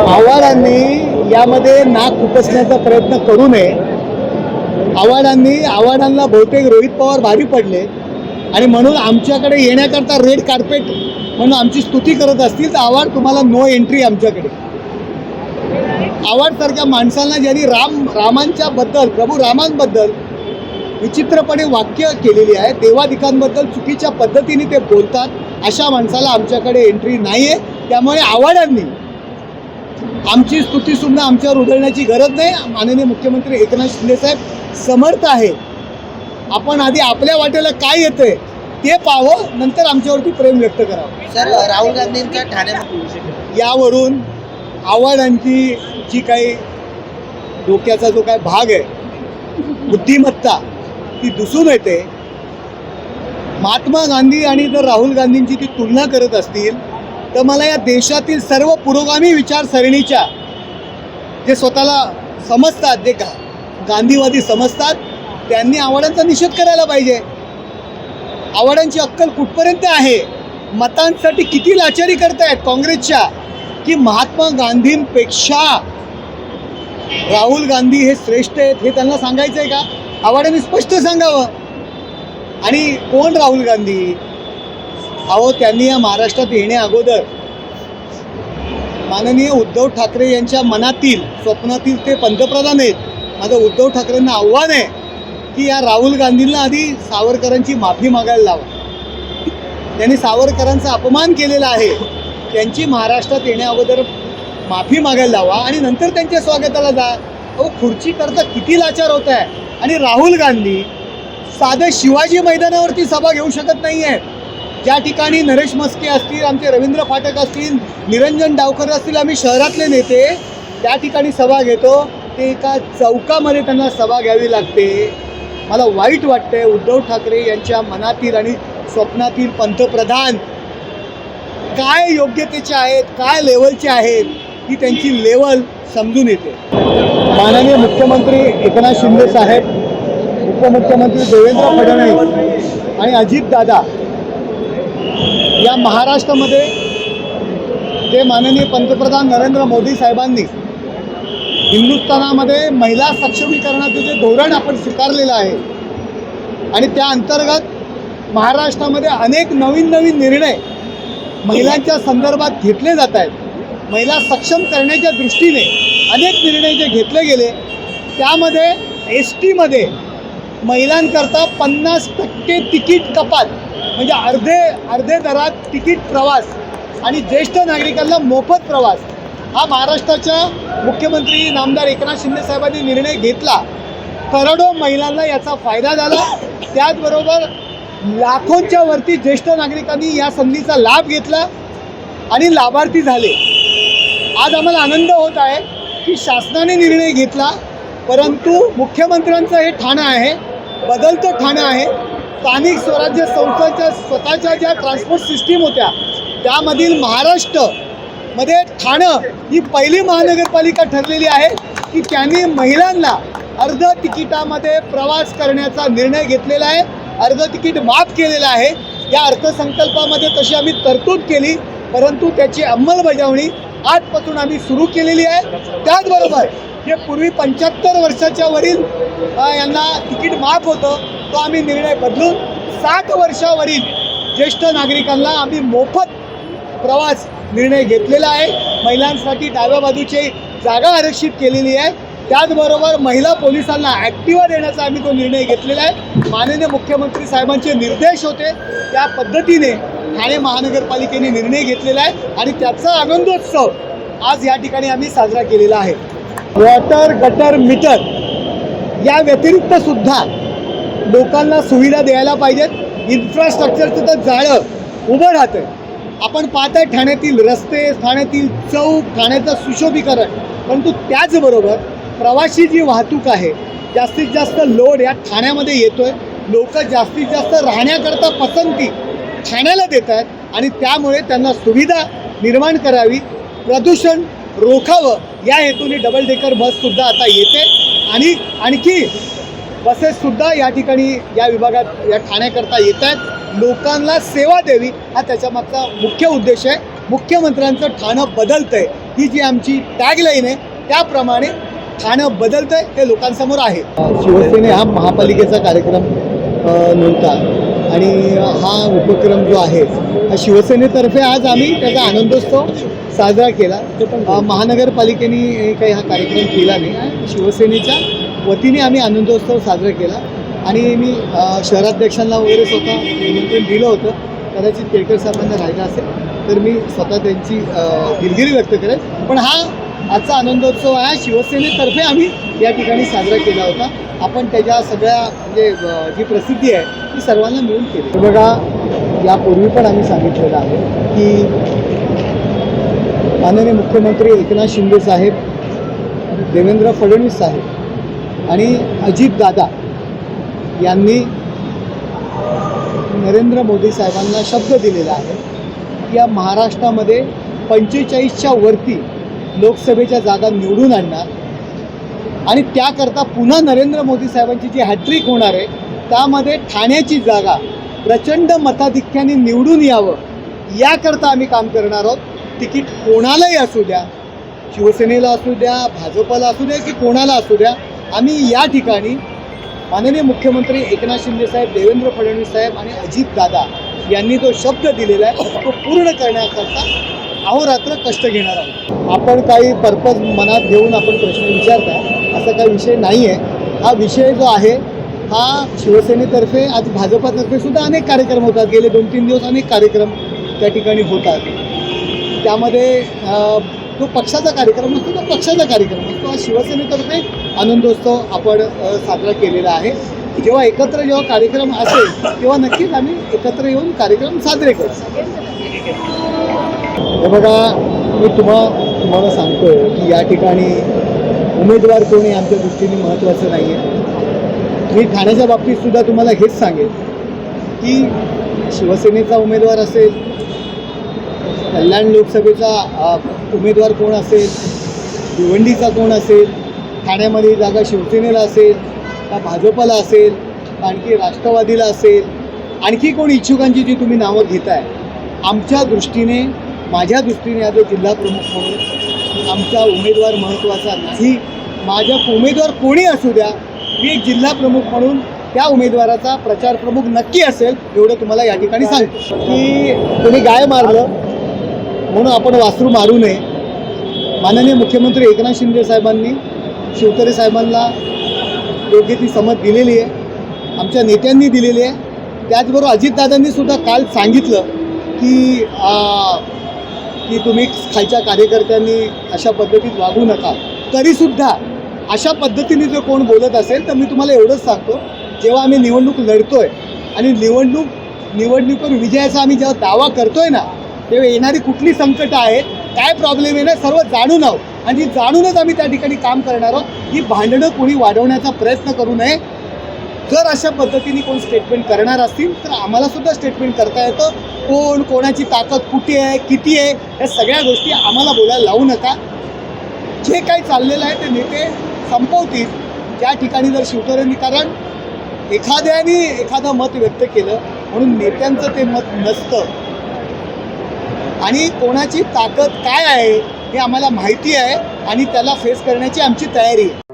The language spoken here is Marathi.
आव्हाडांनी यामध्ये नाक खुपसण्याचा प्रयत्न करू नये. आव्हाडांनी आव्हाडांना बहुतेक रोहित पवार भारी पडले. आणि म्हणून आमच्याकडे येण्याकरता रेड कार्पेट म्हणून आमची स्तुती करत असतील तर आव्हाड तुम्हाला नो एंट्री आमच्याकडे. आव्हाडसारख्या माणसांना ज्यांनी राम रामांच्या बद्दल प्रभू रामांबद्दल विचित्रपणे वाक्य केलेली आहे देवाधिकांबद्दल चुकीच्या पद्धतीने ते बोलतात अशा माणसाला आमच्याकडे एंट्री नाही आहे त्यामुळे आव्हाडांनी आमची स्तुती सुद्धा आमच्यावर उधळण्याची गरज नाही. माननीय मुख्यमंत्री एकनाथ शिंदेसाहेब समर्थ आहेत. आपण आधी आपल्या वाटेला काय येतंय ते पाहावं नंतर आमच्यावरती प्रेम व्यक्त करावं. सर राहुल गांधींच्या ठाण्यात यावरून आव्हाडांची जी काही डोक्याचा जो काय भाग आहे बुद्धिमत्ता ती दिसून येते. महात्मा गांधी आणि जर राहुल गांधींची ती तुलना करत असतील तर मला या देशातील सर्व पुरोगामी विचारसरणीच्या जे स्वतःला समजतात जे गा गांधीवादी समजतात त्यांनी आव्हाडांचा निषेध करायला पाहिजे. आव्हाडांची अक्कल कुठपर्यंत आहे? मतांसाठी किती लाचारी करतायत काँग्रेसच्या? की महात्मा गांधींपेक्षा राहुल गांधी हे श्रेष्ठ आहेत हे त्यांना सांगायचं आहे का? आव्हाडांनी स्पष्ट सांगावं. आणि कोण राहुल गांधी? अहो त्यांनी या महाराष्ट्रात येण्या अगोदर माननीय उद्धव ठाकरे यांच्या मनातील स्वप्नातील ते पंतप्रधान आहेत. माझं उद्धव ठाकरेंना आव्हान आहे की या राहुल गांधींना आधी सावरकरांची माफी मागायला लावा. त्यांनी सावरकरांचा अपमान केलेला आहे. त्यांची महाराष्ट्रात येण्या अगोदर माफी मागायला लावा आणि नंतर त्यांच्या स्वागताला जा. अहो खुर्ची करता किती लाचार होत आहे आणि राहुल गांधी साधं शिवाजी मैदानावरती सभा घेऊ शकत नाही आहेत ज्या ठिकाणी नरेश मस्के असतील आमचे रवींद्र फाटक असतील निरंजन डावकर असतील आम्ही शहरातले नेते त्या ठिकाणी सभा घेतो. ते एका चौकामध्ये त्यांना सभा घ्यावी लागते. मला वाईट वाटतंय उद्धव ठाकरे यांच्या मनातील आणि स्वप्नातील पंतप्रधान काय योग्यतेचे आहेत काय लेवलचे आहेत ही त्यांची लेवल समजून येते. माननीय मुख्यमंत्री एकनाथ शिंदे साहेब उपमुख्यमंत्री देवेंद्र फडणवीस आणि अजितदादा या महाराष्ट्रामध्ये जे माननीय पंतप्रधान नरेंद्र मोदी साहेबांनी हिंदुस्थानामध्ये महिला सक्षमीकरणाचं जे धोरण आपण स्वीकारलेलं आहे आणि त्या अंतर्गत महाराष्ट्रामध्ये अनेक नवीन नवीन निर्णय महिलांच्या संदर्भात घेतले जात आहेत. महिला सक्षम करण्याच्या दृष्टीने अनेक निर्णय जे घेतले गेले त्यामध्ये एस टीमध्ये महिलांकरता पन्नास टक्के तिकीट कपात म्हणजे अर्धे अर्धे दरात तिकीट प्रवास आणि ज्येष्ठ नागरिकांना मोफत प्रवास. हा महाराष्ट्राच्या मुख्यमंत्री नामदार एकनाथ शिंदे साहेबांनी निर्णय घेतला. करोडो महिलांना याचा फायदा झाला. त्याचबरोबर लाखोंच्या वरती ज्येष्ठ नागरिकांनी या संधीचा लाभ घेतला आणि लाभार्थी झाले. आज आम्हाला आनंद होत आहे की शासनाने निर्णय घेतला परंतु मुख्यमंत्र्यांचं हे ठाणं आहे बदलतं ठाणं आहे. स्थानिक स्वराज्य संस्थांच्या स्वतःच्या ज्या ट्रान्सपोर्ट सिस्टीम होत्या त्यामधील महाराष्ट्रमध्ये ठाणं ही पहिली महानगरपालिका ठरलेली आहे की त्यांनी महिलांना अर्ध तिकिटामध्ये प्रवास करण्याचा निर्णय घेतलेला आहे अर्ध तिकीट माफ केलेलं आहे. या अर्थसंकल्पामध्ये तशी आम्ही तरतूद केली परंतु त्याची अंमलबजावणी आजपासून आम्ही सुरू केलेली आहे. त्याचबरोबर जे पूर्वी पंच्याहत्तर वर्षाच्या वरील यांना तिकीट माफ होतं. तो आम्ही निर्णय बदलून साठ वर्षावरील ज्येष्ठ नागरिकांना आम्ही मोफत प्रवास निर्णय घेतलेला आहे. महिलांसाठी डाव्या बाजूची जागा आरक्षित केलेली आहे. त्याचबरोबर महिला पोलिसांना ॲक्टिवा देण्याचा आम्ही तो निर्णय घेतलेला आहे. माननीय मुख्यमंत्री साहेबांचे निर्देश होते. त्या पद्धतीने ठाणे महानगरपालिकेने निर्णय घेतलेला आहे आणि त्याचा आनंदोत्सव आज या ठिकाणी आम्ही साजरा केलेला आहे. वॉटर गटर मीटर या व्यतिरिक्त सुद्धा लोकांना सुविधा द्यायला पाहिजेत. इन्फ्रास्ट्रक्चरचं तर जाळं उभं राहतं आपण पाहताय ठाण्यातील रस्ते ठाण्यातील चौक ठाण्याचं सुशोभीकरण. परंतु त्याचबरोबर प्रवासी जी वाहतूक आहे जास्तीत जास्त लोड या ठाण्यामध्ये येतो आहे लोक जास्तीत जास्त राहण्याकरता पसंती ठाण्याला देत आहेत आणि त्यामुळे त्यांना सुविधा निर्माण करावी. प्रदूषण रोखावं या हेतूने डबल डेकर बससुद्धा आता येते. आणि आणखी बसेससुद्धा या ठिकाणी या विभागात या ठाण्याकरता येत आहेत. लोकांना सेवा द्यावी हा त्याच्यामागचा मुख्य उद्देश आहे. मुख्यमंत्र्यांचं ठाणं बदलतं आहे ही जी आमची टॅगलाईन आहे त्याप्रमाणे ठाणं बदलतं आहे हे लोकांसमोर आहे. शिवसेने हा महापालिकेचा कार्यक्रम नव्हता. आणि हा उपक्रम जो आहे हा शिवसेनेतर्फे आज आम्ही त्याचा आनंदोत्सव साजरा केला. महानगरपालिकेने काही हा कार्यक्रम केला नाही. शिवसेनेच्या वतीने आम्ही आनंदोत्सव साजरा केला. आणि मी शहराध्यक्षांना वगैरे स्वतः निमंत्रण दिलं होतं. कदाचित केळकर साहेबांना राहिलं असेल तर मी स्वतः त्यांची दिलगिरी व्यक्त करेन. पण हा आजचा आनंदोत्सव हा शिवसेनेतर्फे आम्ही या ठिकाणी साजरा केला होता. आपण त्याच्या सगळ्या म्हणजे जी प्रसिद्धी आहे ती सर्वांना मिळून केली. बघा यापूर्वी पण आम्ही सांगितलेलं आहे की माननीय मुख्यमंत्री एकनाथ शिंदे साहेब देवेंद्र फडणवीस साहेब आणि अजित दादा यांनी नरेंद्र मोदी साहेबांना शब्द दिलेला आहे की या महाराष्ट्रामध्ये पंचेचाळीसच्या वरती लोकसभेच्या जागा निवडून आणणार. आणि त्याकरता पुन्हा नरेंद्र मोदी साहेबांची जी हॅट्रिक होणार आहे त्यामध्ये ठाण्याची जागा प्रचंड मताधिक्याने निवडून यावं याकरता आम्ही काम करणार आहोत. तिकीट कोणालाही असू द्या शिवसेनेला असू द्या भाजपला असू द्या की कोणाला असू द्या आम्ही या ठिकाणी माननीय मुख्यमंत्री एकनाथ शिंदेसाहेब देवेंद्र फडणवीस साहेब आणि अजित दादा यांनी जो शब्द दिलेला आहे तो पूर्ण करण्याकरता अहोरात्र कष्ट घेणार आहोत. आपण काही पर्पज मनात घेऊन आपण प्रश्न विचारता असा काही विषय नाही आहे हा विषय जो आहे हा शिवसेनेतर्फे आज भाजपातर्फे सुद्धा अनेक कार्यक्रम होतात. गेले दोन तीन दिवस अनेक कार्यक्रम त्या ठिकाणी होतात. त्यामध्ये तो पक्षाचा कार्यक्रम असतो तो पक्षाचा कार्यक्रम असतो. हा शिवसेनेतर्फे आनंदोत्सव आपण साजरा केलेला आहे. जेव्हा एकत्र जेव्हा कार्यक्रम असेल तेव्हा नक्कीच आम्ही एकत्र येऊन कार्यक्रम साजरे करू. हे बघा मी तुम्हा तुम्हाला सांगतोय की या ठिकाणी उमेदवार कोणी आमच्या दृष्टीने महत्त्वाचं नाही आहे मी ठाण्याच्या बाबतीत सुद्धा तुम्हाला हेच सांगेन की शिवसेनेचा उमेदवार असेल कल्याण लोकसभेचा उमेदवार कोण असेल? भिवंडीचा कोण असेल? ठाण्यामध्ये जागा शिवसेनेला असेल का भाजपला असेल? आणखी राष्ट्रवादीला असेल? आणखी कोण इच्छुकांची जी तुम्ही नावं घेताय? आमच्या दृष्टीने माझ्या दृष्टीने आज जिल्हा प्रमुख म्हणून आमचा उमेदवार महत्त्वाचा नाही. माझ्या उमेदवार कोणी असू द्या मी एक जिल्हा प्रमुख म्हणून त्या उमेदवाराचा प्रचार प्रमुख नक्की असेल एवढं तुम्हाला या ठिकाणी सांगतो. की तुम्ही गाय मारलं म्हणून आपण वासरू मारू नये. माननीय मुख्यमंत्री एकनाथ शिंदे साहेबांनी शिवतरे साहेबांना योग्य ती समज दिलेली आहे. आमच्या नेत्यांनी दिलेली आहे. त्याचबरोबर अजितदादांनी सुद्धा काल सांगितलं की आ, की तुम्ही खालच्या कार्यकर्त्यांनी अशा पद्धतीत वागू नका. तरीसुद्धा अशा पद्धतीने जर कोण बोलत असेल तर मी तुम्हाला एवढंच सांगतो जेव्हा आम्ही निवडणूक लढतो आहे आणि निवडणूक निवडणुकीवर विजयाचा आम्ही जेव्हा दावा करतोय ना तेव्हा येणारी कुठली संकटं आहेत काय प्रॉब्लेम आहे ना सर्व जाणून आहोत. आणि ती जाणूनच आम्ही त्या ठिकाणी काम करणार आहोत ही भांडणं कोणी वाढवण्याचा प्रयत्न करू नये. जर अशा पद्धतीने कोण स्टेटमेंट करणार असतील तर आम्हाला सुद्धा स्टेटमेंट करता येतं. कोण कोणाची ताकद कुठे आहे किती आहे या सगळ्या गोष्टी आम्हाला बोलायला लावू नका. जे काही चाललेलं आहे ते नेते संपवतील. त्या ठिकाणी जर शिवतरेंनी कारण एखाद्याने एखादं मत व्यक्त केलं म्हणून नेत्यांचं ते मत नसतं. आणि कोणाची ताकद काय आहे हे आम्हाला माहिती आहे आणि त्याला फेस करण्याची आमची तयारी आहे.